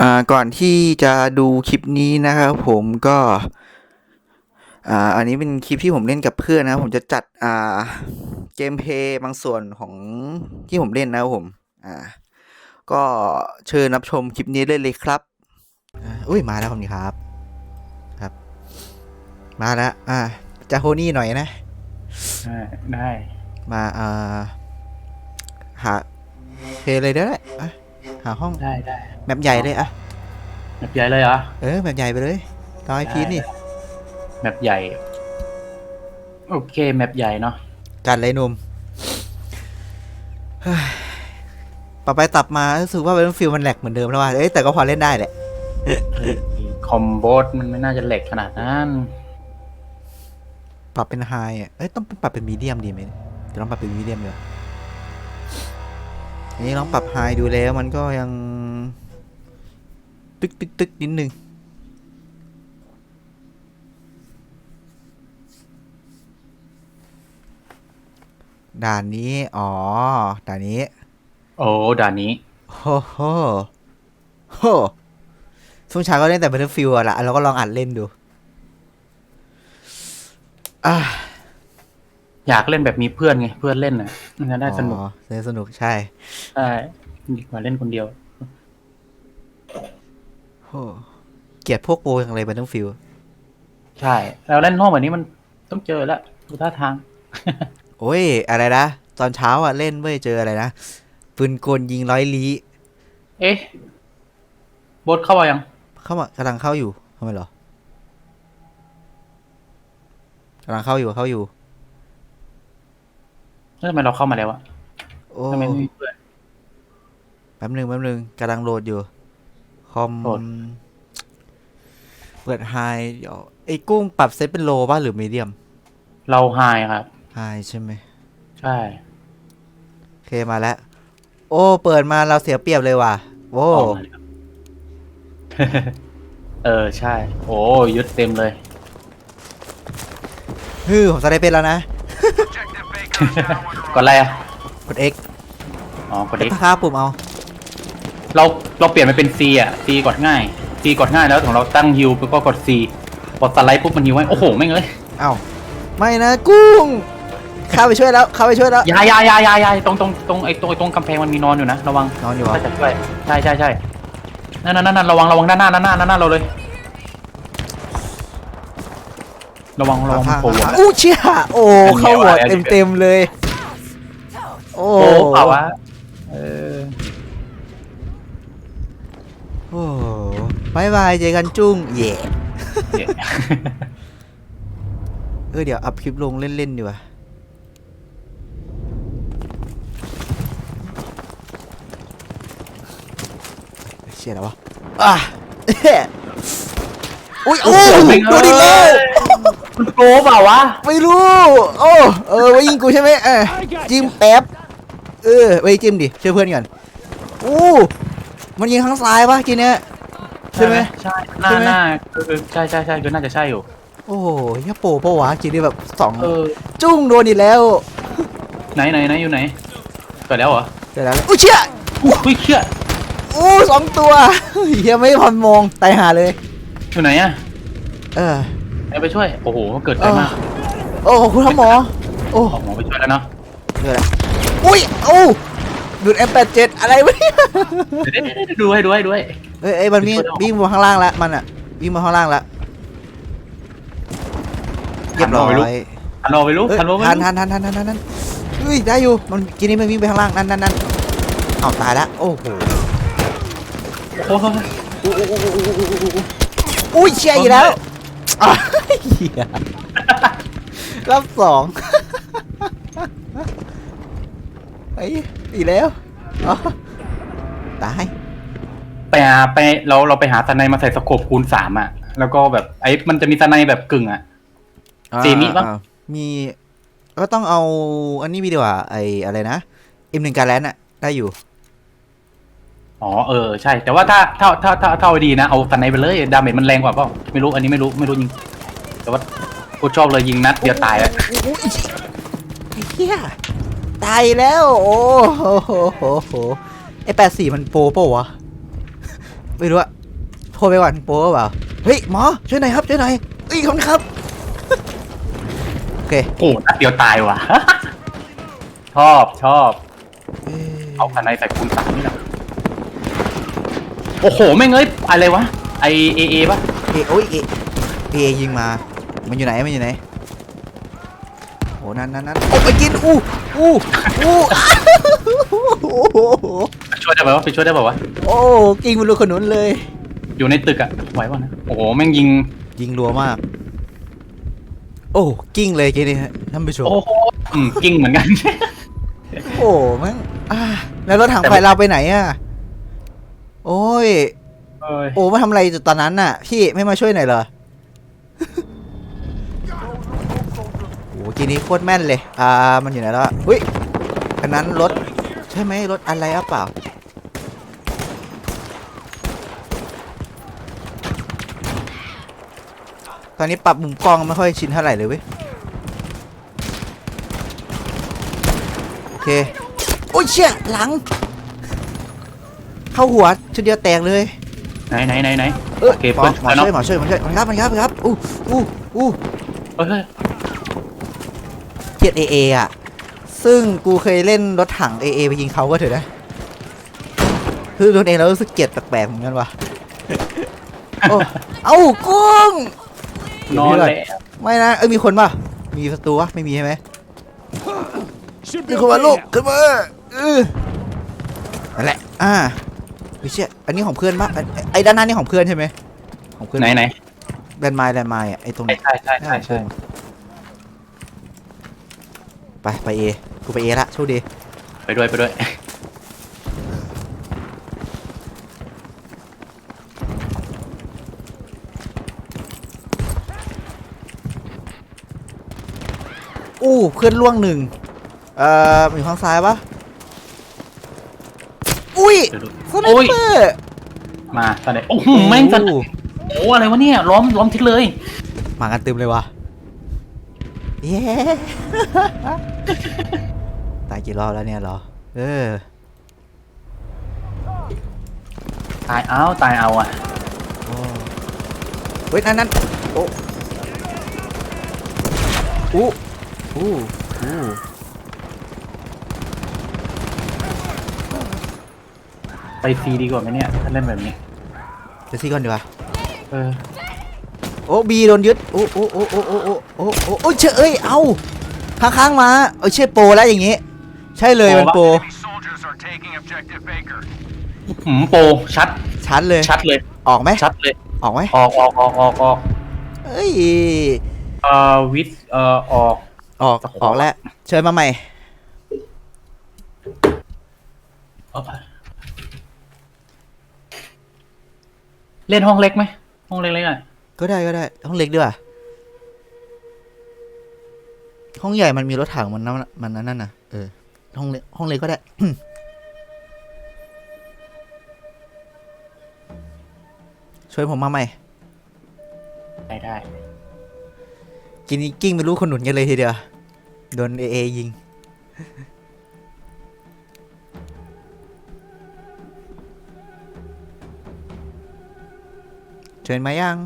อ่าก่อนที่จะดูคลิปนี้นะครับผมก็อ่าอันนี้เป็นคลิปที่ผมเล่นกับเพื่อนนะครับผมจะจัดอ่าเกมเพลย์บางส่วนของที่ผมเล่นนะครับผมอ่าก็เชิญรับชมคลิปนี้ได้เลยครับอ่าอุ้ยมาแล้วครับนี่ครับ ครับ มาแล้วอ่าจะโฮนี่หน่อยนะได้ได้มาอ่าหาเพลย์เลยได้ไหมอะ หาห้องได้ได้แมปใหญ่เลยอะแบบใหญ่เลยเหรอ เออแบบใหญ่ไปเลยน้อยพีทนี่แบบใหญ่ โอเคแมปใหญ่เนาะกันเลยหนุ่มเฮ้ยต่อไปตับมารู้สึกว่าเป็นฟิลมันแหลกเหมือนเดิมแล้วว่าเอ้ยแต่ก็พอเล่นได้แหละคอมโบสมันไม่น่าจะเหล็กขนาดนั้นปรับเป็นไฮอะเอ้ยต้องปรับเป็นมีเดียมดีไหมเดี๋ยวลองปรับเป็นมีเดียมเดี๋ยวอั นนี้ลองปรับไฮดูแล้วมันก็ยัง ตึกตึกตึกนิดนึงด่านนี้ อ๋อ ด่านนี้ โอ้ ด่านนี้ โอ้โหโหช่วงเช้าก็เล่นแต่ Battlefield อะละเราก็ลองอัดเล่นดู อะ อยากเล่นแบบมีเพื่อนไงเพื่อนเล่นน่ะมันจะได้สนุกอ๋อเล่นสนุกใช่ใช่ดีกว่าเล่นคนเดียวโหเกลียดพวกโปรอย่างไร Battlefield ใช่แล้วเล่นนอกแบบนี้มันต้องเจอแล้วดูท่าทาง โอ้ย อะไรนะ ตอนเช้าอะเล่นเว้ยเจออะไรนะปืนกลยิงร้อยลี้เอ๊ะโบสเข้ามายัง เข้ามากำลังเข้าอยู่ทำไมเหรอกำลังเข้าอยู่เข้าอยู่ แล้วทำไมเราเข้ามาแล้วอะโอ้ทำไมไม่มีเพื่อน แป๊บหนึ่งแป๊บหนึ่งกำลังโหลดอยู่ คอม โหลด เปิดไฮเดี๋ยวไอ้กุ้งปรับเซตเป็นโลป่ะหรือมีเดียมเราไฮครับ ไฮใช่ไหมใช่ โอเคมาแล้ว โอ้ เปิดมาเราเสียเปรียบเลยว่ะ โอ้ออกมาเลยครับ เออ ใช่ โอ้ยึดเต็มเลย ฮือผมสไลด์เป็นแล้วนะ กดอะไรอะกด X อ๋อกดก X ดค่าปุ่มเอา เราเราเปลี่ยนมันเป็น C อะ C กดง่าย C กดง่ายแล้วของเราตั้งฮิวแล้วก็กด C กดสไลด์ปุ๊บมันฮิวไว้โอ้โหไม่งเลยเอ้าไม่นะกุ้งเข้าไปช่วยแล้วเข้าไปช่วยแล้วอยาอยาอยาอยาอยาตรงตรงตรงไอ้ตรงไอ้ตรงกำแพงมันมีนอนอยู่นะระวังนอนอยู่เหรอถ้าจะช่วยใช่ใช่ใช่นั่นนั่นนั่นระวังระวังด้านหน้าด้านหน้าด้านหน้าเราเลย ระวังระวังข้างโผล่หัวๆอู้เชี่ยโอ้อันนี้เข้าหัวเอาอะไรเต็มเต็มๆเลย โอ้โผล่เปล่าวะเออโอ้บายบายเจอกันจุ้งเย่เนี่ยเออเดี๋ยวอัพคลิปลงเล่นๆดีกว่าเชี่ยแล้ววะอะอุ้ยโอ้โดนอีกแล้วมัน โปรเปล่าวะไม่รู้ โอ้เออไว้ยิงกูใช่ไหมเออจิ้มแป๊บเออไว้จิ้มดิช่วยเพื่อนก่อนอู้มันยิงข้างซ้ายปะทีเนี้ยใช่ไหมใช่หน้าใช่ไหมหน้าเออใช่ใช่ใช่ก็น่าจะใช่อยู่ โอ้โหยโปปะวะทีนี้แบบสองเออจุ้งโดนอีกแล้ว ไหนไหนไหนอยู่ไหนเกิดแล้วเหรอเดี๋ยวแล้วอุ้ยเชี่ยอุ้ยเชี่ยอู้สองตัวเฮียไม่พอนมองตายหาเลยอยู่ไหนอะเออ ไหนไปช่วย โอ้โหเกิดไกลมากโอ้ขอบคุณครับหมอ โอ้ออกหมอไปช่วยแล้วเนาะเดี๋ยวนะอุ้ยโอ้ดูด M87 อะไรวะเนี่ยเดี๋ยวเดี๋ยวเดี๋ยวดูให้ดูให้ดูให้ เอ้ยเอ้ยมันวิ่งวิ่งมาข้างล่างแล้วมันอะวิ่งมาข้างล่างแล้วเรียบร้อยทันโลไปรู้เอ้ยทันโลไปทันรู้ทันทันทันทันทันทันเฮ้ยได้อยู่มันกินนี้มันวิ่งไปข้างล่างนั่นนั่นนั่นเอาตายแล้วโอ้โหโอ้โห อุ้ยเชียร์อีกแล้ว อะเหี้ยรอบสองไอ้ยอีกแล้วอ๋อตาย ไปหาไปเราเราไปหาสไนมาใส่สโคปคูณสามอะแล้วก็แบบไอ้มันจะมีสไนแบบกึ่งอะเจมิปะ อ่ามีก็ต้องเอาอันนี้มีดีกว่าไออะไรนะอิมหนึ่งการแลนอะได้อยู่ อ๋อเออใช่ แต่ว่าถ้าถ้าถ้าถ้าถ้าเอาดีนะเอาสไนไปเลยดาเมจมันแรงกว่าเปล่าไม่รู้อันนี้ไม่รู้ไม่รู้ยิง แต่ว่ากูชอบเลยยิงนัดเดียวตายแล้วอุ๊ยไอ้เหี้ยตายแล้ว โอ้โหโหโหโหไอแปดสี่มันโปรเปล่าวะ ไม่รู้อะโทรไปก่อนโปรเปล่าเฮ้ยหมอช่วยหน่อยครับช่วยหน่อยเอ้ยขอบคุณครับ โอเคโอ้นัดเดียวตายว่ะ ชอบชอบ เอ้ยเอาคันในใส่คูณสามนี่แหละ โอ้โหแม่งเอ้ยอะไรวะไอเอเอปะเอโอ้ยเอเอยิงมา มันอยู่ไหนมันอยู่ไหนโอ้นั่นนั่นนั่นโอ้ไปกินอู้อู้อู้ไปช่วยได้ป่าวะไปช่วยได้ป่าวะโอ้กิ้งมันลูกขนุนเลย อยู่ในตึกอะไหวป่ะนะโอ้โหแม่งยิงยิงรัวมาก โอ้กิ้งเลยกี้นี่ฮะท่านผู้ชมโอ้โหอืมกิ้งเหมือนกัน โอ้แม่งอ่าแล้วรถถังแต่ไฟไม่เราไปไหนอะ โอ้ย เอ้ยโอ้มาทำอะไรตอนนั้นน่ะ พี่ไม่มาช่วยหน่อยเหรอ โอ้กีนี้โคตรแม่นเลย อ่า มันอยู่ไหนแล้วอะอุ้ยอันนั้นรถ ใช่ไหมรถอะไรอะเปล่า ตอนนี้ปรับมุมกล้องไม่ค่อยชินเท่าไหร่เลยเว้ย โอเค โอ้ยเชี่ยหลัง เข้าหัวชุดเดียวแตกเลยไหนไหนไหนไหนเออโอเคหมอเพื่อนหมอเพื่อนช่วยหมอช่วยหมอช่วยมันครับมันครับมันครับอู้อู้อู้เอ้ยเกลียดเอเออะซึ่งกูเคยเล่นรถถังเอเอไปยิงเขาก็เถอะนะคือรถเองเรารู้สึกเกลียดแปลกๆเหมือนกันว่ะโอ้เอ้ากุ้งนอนแล้วไม่นะเอ้ยมีคนป่ะมีศัตรูวะไม่มีใช่ไหมมีคนมาลูกขึ้นมาเออนั่นแหละอ่า ไม่เชี่ยอันนี้ของเพื่อนปะไอ้ไอ้ด้านหน้านี่ของเพื่อนใช่ไหมของเพื่อนไหนไหนแลนด์ไมล์แลนด์ไมล์อะไอ้ตรงไหนใช่ใช่ใช่ใช่ไปไปเอกูไปเอละโชคดีไปด้วยไปด้วยอู้เพื่อนล่วงหนึ่งเอ่ออยู่ข้างซ้ายปะอุ้ยเดี๋ยวดู สไนโอ้ยเปอร์มาตอนไหนโอ้โหแม่งสันอู้โอ้อะไรวะเนี่ยล้อมล้อมทิศเลยมากันเต็มเลยวะเย้ตายกี่รอบแล้วเนี่ยเหรอ เออ ตายเอาตายเอาอะโอ้เฮ้ยนั่นนั่นโอ้อู้อู้อู้ ไปฟรีดีกว่าไหมเนี่ยถ้าเล่นแบบนี้ เดี๋ยวซีก่อนดีกว่าเออโอ้บีโดนยึดโอ้โอ้โอ้โอ้โอ้โอ้โอ้โอ้โอ้เชยเอ้ยเอาค้างๆมาเอ้ยใช่โปรแล้วอย่างงี้ ใช่เลยมันโปร Enemy soldiers are taking objective Baker. หืมโปรชัด ชัดเลย ชัดเลย ออกไหมชัดเลย ออกไหมออกออกออกออกออกเอ้ยเอ่อวิทเอ่อออก ออกออกแล้วเชิญมาใหม่ เอ่อ เล่นห้องเล็กไหมห้องเล็กๆอะก็ได้ก็ได้ ห้องเล็กด้วยห้องใหญ่มันมีรถถังมันนั่นมันนั่นน่ะเออห้องเล็กห้องเล็กก็ได้ช่วยผมมาใหม่ ได้ได้กินนี้กิ้งไม่รู้คนหนุนกันเลยทีเดียวโดนเอเอยิง เชิญมายัง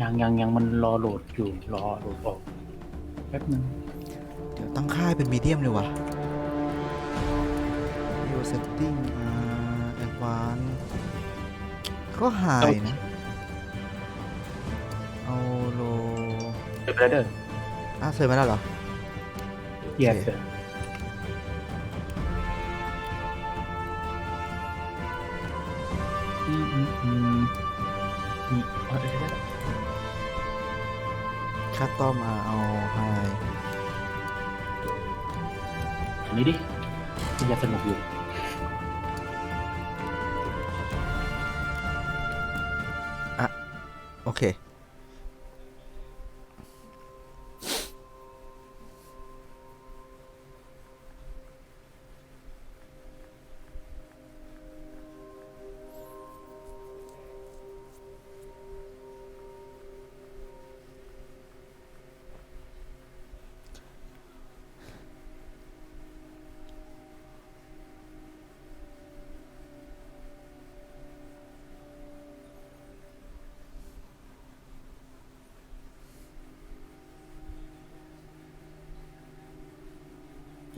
ยังยังยังมันรอโหลดอยู่รอโหลดออกแป๊บนึงเดี๋ยวตั้งค่ายเป็นมีเดียมเลยวะ Video setting อ่า advanced ก็หายนะ เอาโลเดี๋ยวไปแล้วเด้ออ้าวเชิญมาแล้วเหรอ เย็นโอเคเด้ออืมอืม คัดต้อมมาเอาไฮอันนี้ดิที่ยังสนุกอยู่โอเค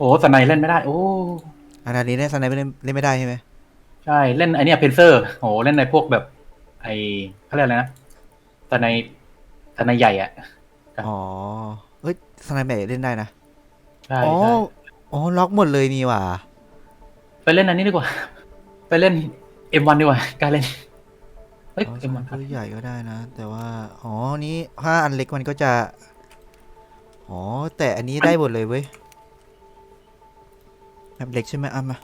อ้สไนเล่นไม่ได้ โอ้อันนี้เล่นสไนเปอร์เล่นเล่นไม่ได้ใช่ไหมใช่เล่นไอเนี้ยเพนเซอร์โอ้เล่นในพวกแบบ ไอเขาเรียกอะไรนะสไนสไนใหญ่อะครับอ๋อเฮ้ยสไนเปอร์เล่นได้นะใช่อ๋อใช่อ๋อล็อกหมดเลยนี่หว่าไปเล่นอันนี้ดีกว่า ไปเล่นเอ็มวันดีกว่าการเล่นเฮ้ยอ๋อสเอ็มไนวันเปอร์ใหญ่ก็ได้นะ แต่ว่า อ๋อนี้ถ้าอันเล็กมันก็จะ อ๋อ แต่อันนี้ได้หมดเลยเว้ย แบบเล็กใช่ไหมอะมา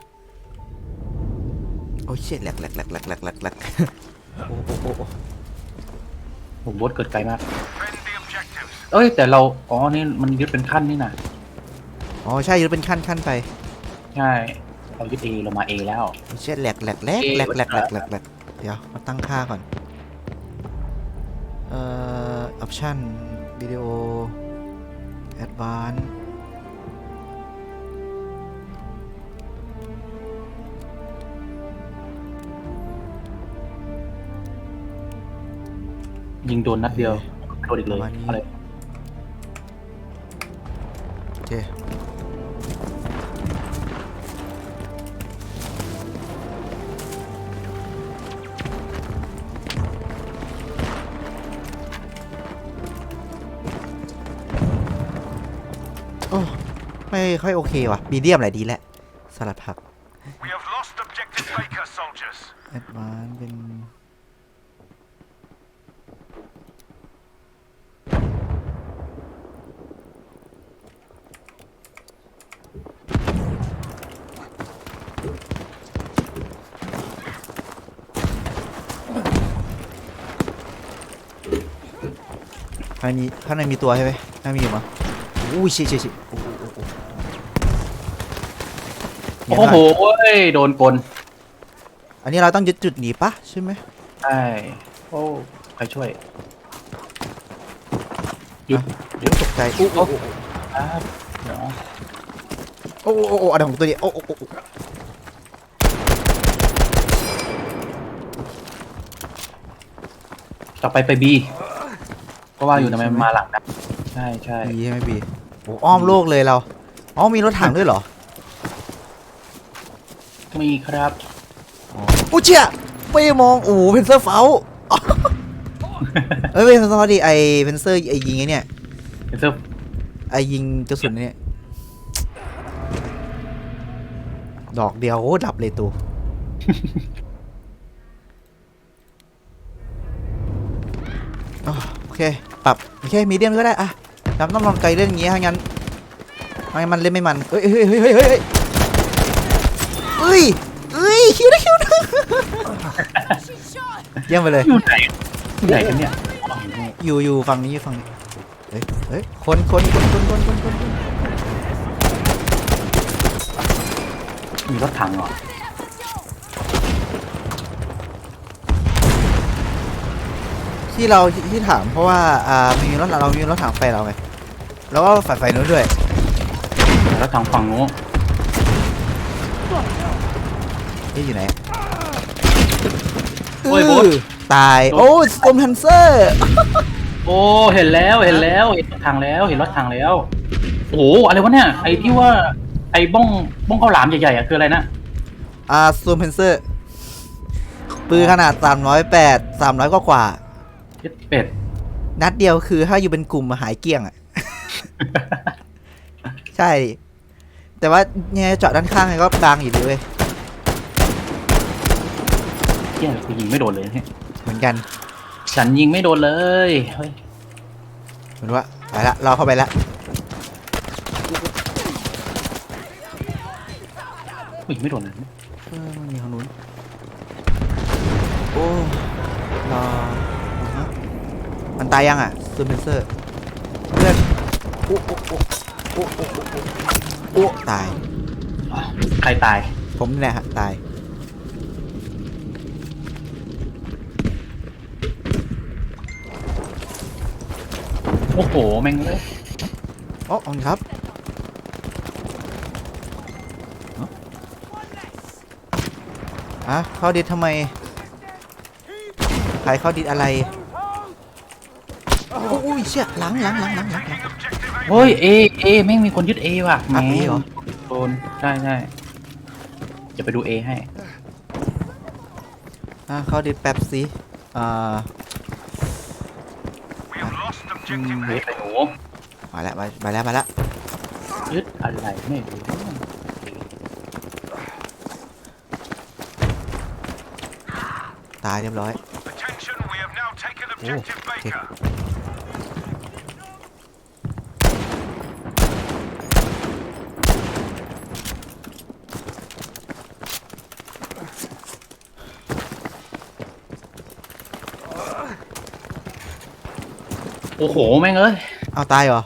โอ้ยเชี่ยแหลกแหลกแหลกแหลกแหลกแหลกแหลกโอ้โอ้โอ้โอ้ผมบดเกิดไกลมาก เอ้ย แต่เรา อ๋อ นี่มันยึดเป็นขั้นนี่นะอ๋อใช่ยึดเป็นขั้นขั้นไปใช่ เรายึดเอเรามาเอแล้ว โอ้ยเชี่ยแหลกแหลกแหลกแหลกแหลกแหลกแหลกแหลกเดี๋ยวมาตั้งค่าก่อน เอ่อออป ยิงโดนนัดเดียวโดนอีกเลยประมาณนี้ อะไรโอเคโอ้ไม่ค่อยโอเคว่ะมีเดียมอะไรดีแหละสลัดผัก We have lost objective Baker, soldiers. แอดวานเป็น ข้างในมีข้างในมีตัวใช่ไหมข้างในมีอยู่มั้งอุ้ยชิชิชิโอ้โหโอ้โหโอ้โหเอ้ยโดนกลอันนี้เราต้องยึดจุดหนีปะใช่ไหมใช่โอ้ใครช่วยหยุดเดี๋ยวตกใจโอ้โอ้โอ้ครับเดี๋ยวโอ้โอ้โอ้อะไรของตัวนี้โอ้โอ้โอ้โอ้ต่อไปไปบี ก็ว่าอยู่ทำไมมันมาหลังนะใช่ใช่บีใช่ไหมบีโอ้อ้อมโลกเลยเราอ๋อมีรถถังด้วยเหรอมีครับอู้เชี่ยไม่ได้มองโอ้โหเพนเซอร์เฝ้าเอ้ยเพนเซอร์เฝ้าดิไอเพนเซอร์ไอยิงไอเนี่ยเป็นเสื้อไอยิงกระสุนเนี่ยดอกเดียวโอ้ดับเลยตูอ๋อโอเค ปรับไม่ใช่มีเดียมก็ได้อะน้ำต้องลองกลเล่นอย่างเงี้ถ้งั้นไม่มันเล่นไม่มันเฮ้ยเฮ้ยเฮ้ยเฮ้ยเฮ้ยเฮ้ยเฮ้ยคิวได้คิวได้เยี่ยมไปเลย อยู่ไหนอยู่ไหนกันเนี่ยอยู่อยู่ฝั่งนี้ยฝั่งนี้เฮ้ยเฮ้ยคนคนคนคนคนคนคนมีรถถังเหรอ ที่เราที่ถามเพราะว่าอ่ามีรถเรามีรถถังไฟเราไงแล้วก็ฝ่ายไฟนู้นด้วยรถถังฝั่งนู้นนี่อยู่ไหนโอ้ยโบ๊ทอื้อตายโอ้สโตมฮันเซอร์โอ้เห็นแล้วเห็นแล้วเห็นรถถังแล้วเห็นรถถังแล้วโอ้โหอะไรวะเนี่ยไอ้ที่ว่าไอ้บ้องบ้องข้าวหลามใหญ่ๆอะคืออะไรนะอ่าสโตมฮันเซอร์ปืนขนาด 308 300 กว่ากว่า เจ็ดเป็ด นัดเดียวคือถ้าอยู่เป็นกลุ่มมาหายเกลี้ยงอะ ใช่ แต่ว่าเนี่ยเจาะด้านข้างไงก็ดังอยู่ดีเว้ยเที่ยกูยิงไม่โดนเลยเนี่ยเหมือนกัน ฉันยิงไม่โดนเลยเฮ้ยเหมือนว่าไปละเราเข้าไปละกูยิงไม่โดนเลย เออมันมีทางนู้นโอ้รอฮะ มันตายยังอะซูเปนเซอร์เลือดโอ้โอ้โอ้โอ้โอ้โอ้โอ้ตาย ใครตาย ผมนี่แหละฮะตาย โอ้โห แม่งเลยอ้อองคุครับอะเข้าดิสทำไม ใครเข้าดิสอะไร โอ้ยเชี่ยหลังหลังหลังหลังหลังหลัง เฮ้ยเอเอแม่งมีคนยึดเอว่ะอะแหม A เหรอโอ้นใช่ใช่จะไปดูเอให้ อะเข้าดิแป๊บสิอ่า We have lost objective เฮ้ย A. ไอ้มาแล้วมามาแล้วมาแล้วยึดอะไรไม่รู้ตายเรียบร้อย Attention, we have now taken objective. Baker. โอ้โห แม่งเอ้ยเอาตายเหรอ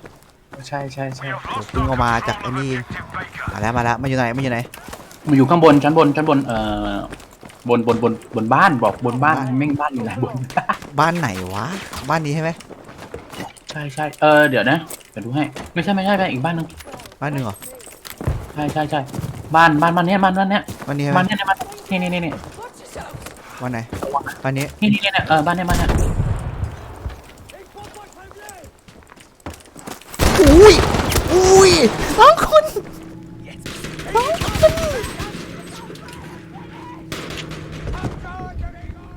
ใช่ใช่ใช่ We have lost เพิ่งออกมา control จากไอ้ of นี่ objective Baker. มาแล้วมาแล้วมาอยู่ไหนมาอยู่ไหน มันอยู่ข้างบนชั้นบนชั้นบนเอ่อบนบนบนบนบ้านบอกบนบ้านบ้านแม่งบ้านอยู่ไหนบนบ้านไหนวะ บ้านนี้ใช่ไหมใช่ใช่เออเดี๋ยวนะเดี๋ยวดูให้ไม่ใช่ไม่ใช่ไม่อีกบ้านหนึงบ้านหนึ่งเหรอใช่ใช่ใช่บ้านบ้านบ้านเนี้ยบ้านบ้านเนี้ยบ้านนี้ใช่ไหมบ้านเนี้ยบ้านนี่นี่นี่นี่บ้านไหนบ้านนี้ นี่นี่นี่เออบ้านเนี้ยบ้านเนี้ย อุ้ยอุ้ย น้องคุณน้องคุณ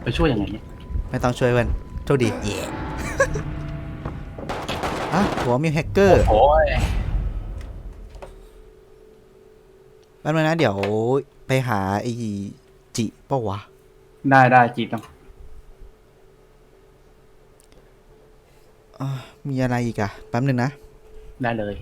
ไปช่วยยังไงเนี่ยไม่ต้องช่วยเพื่อนโชคดีเย่อะหัวมีแฮกเกอร์โอ้ยแป๊บนึงนะเดี๋ยวไปหาไอ้จิปะวะ ได้ได้จีบต้องอ่ามีอะไรอีกอะแป๊บนึงนะ ได้เลย